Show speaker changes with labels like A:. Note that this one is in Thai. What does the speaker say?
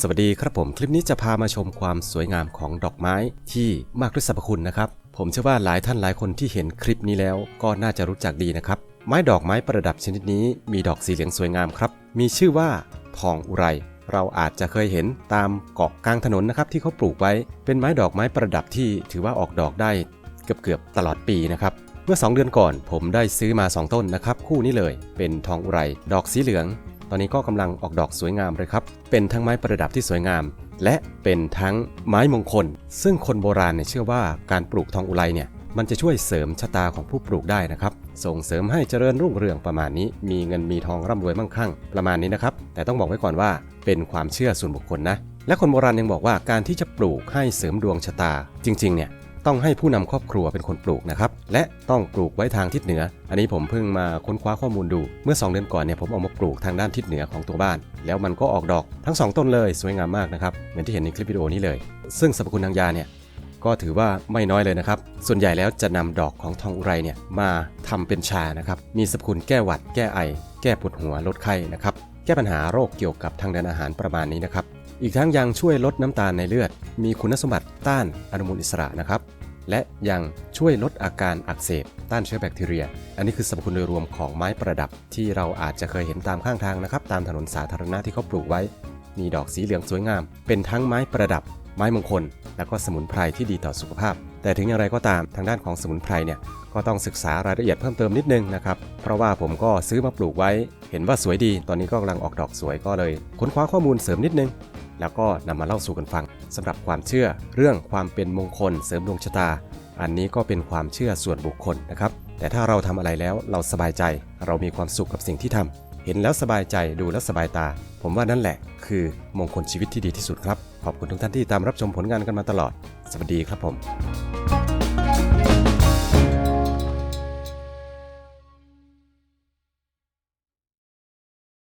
A: สวัสดีครับผมคลิปนี้จะพามาชมความสวยงามของดอกไม้ที่มากด้วยสรรพคุณนะครับ ผมเชื่อว่าหลายท่านหลายคนที่เห็นคลิปนี้แล้วก็น่าจะรู้จักดีนะครับ ไม้ดอกไม้ประดับชนิดนี้มีดอกสีเหลืองสวยงามครับ มีชื่อว่าทองอุไร เราอาจจะเคยเห็นตามเกาะกลางถนนนะครับที่เขาปลูกไว้ เป็นไม้ดอกไม้ประดับที่ถือว่าออกดอกได้เกือบๆตลอดปีนะครับเมื่อ 2 เดือนก่อนผมได้ซื้อมา 2 ต้นนะครับ คู่นี้เลยเป็นทองอุไร ดอกสีเหลือง ตอนนี้ก็กำลังออกดอกสวยงามเลยครับ เป็นทั้งไม้ประดับที่สวยงาม และเป็นทั้งไม้มงคล ซึ่งคนโบราณเนี่ยเชื่อว่าการปลูกทองอุไรเนี่ยมันจะช่วยเสริมชะตาของผู้ปลูกได้นะครับ ส่งเสริมให้เจริญรุ่งเรืองประมาณนี้ มีเงินมีทองร่ำรวยมั่งคั่ง ประมาณนี้นะครับ แต่ต้องบอกไว้ก่อนว่าเป็นความเชื่อส่วนบุคคลนะ และคนโบราณยังบอกว่าการที่จะปลูกให้เสริมดวงชะตา จริงๆเนี่ย ต้องให้ผู้นำครอบครัวเป็นคนปลูกนะครับ และต้องปลูกไว้ทางทิศเหนือ อันนี้ผมเพิ่งมาค้นคว้าข้อมูลดู เมื่อ 2 เดือนก่อนเนี่ยผมเอามาปลูกทางด้านทิศเหนือของตัวบ้าน แล้วมันก็ออกดอกทั้ง 2 ต้นเลยสวยงามมากนะครับเหมือนที่เห็นในคลิปวิดีโอนี้เลย ซึ่งสรรพคุณทางยาเนี่ยก็ถือว่าไม่น้อยเลยนะครับ ส่วนใหญ่แล้วจะนำดอกของทองอุไรเนี่ยมาทำเป็นชานะครับ มีสรรพคุณแก้หวัด แก้ไอ แก้ปวดหัว ลดไข้นะครับ แก้ปัญหาโรคเกี่ยวกับทางเดินอาหารประมาณนี้นะครับ อีกทั้งยังช่วยลดน้ำตาลในเลือด มีคุณสมบัติต้านอนุมูลอิสระนะครับ และยังช่วยลดอาการอักเสบต้านเชื้อแบคทีเรีย อันนี้คือสรรพคุณโดยรวมของไม้ประดับ ที่เราอาจจะเคยเห็นตามข้างทางนะครับ ตามถนนสาธารณะที่เขาปลูกไว้ มีดอกสีเหลืองสวยงาม เป็นทั้งไม้ประดับ ไม้มงคล และก็สมุนไพรที่ดีต่อสุขภาพ แต่ถึงอย่างไรก็ตามทางด้านของสมุนไพรเนี่ยก็ต้องศึกษารายละเอียดเพิ่มเติมนิดนึงนะครับ เพราะว่าผมก็ซื้อมาปลูกไว้ เห็นว่าสวยดี ตอนนี้ก็กำลังออกดอกสวยก็เลย ค้นคว้าข้อมูลเสริมนิดนึง แล้วก็นำมาเล่าสู่กันฟังสำหรับความเชื่อเรื่องความเป็นมงคลเสริมดวงชะตา อันนี้ก็เป็นความเชื่อส่วนบุคคลนะครับ แต่ถ้าเราทำอะไรแล้วเราสบายใจ เรามีความสุขกับสิ่งที่ทำเห็นแล้วสบายใจดูแล้วสบายตา ผมว่านั่นแหละ คือมงคลชีวิตที่ดีที่สุดครับ ขอบคุณทุกท่านที่ตามรับชมผลงานกันมาตลอด สวัสดีครับผม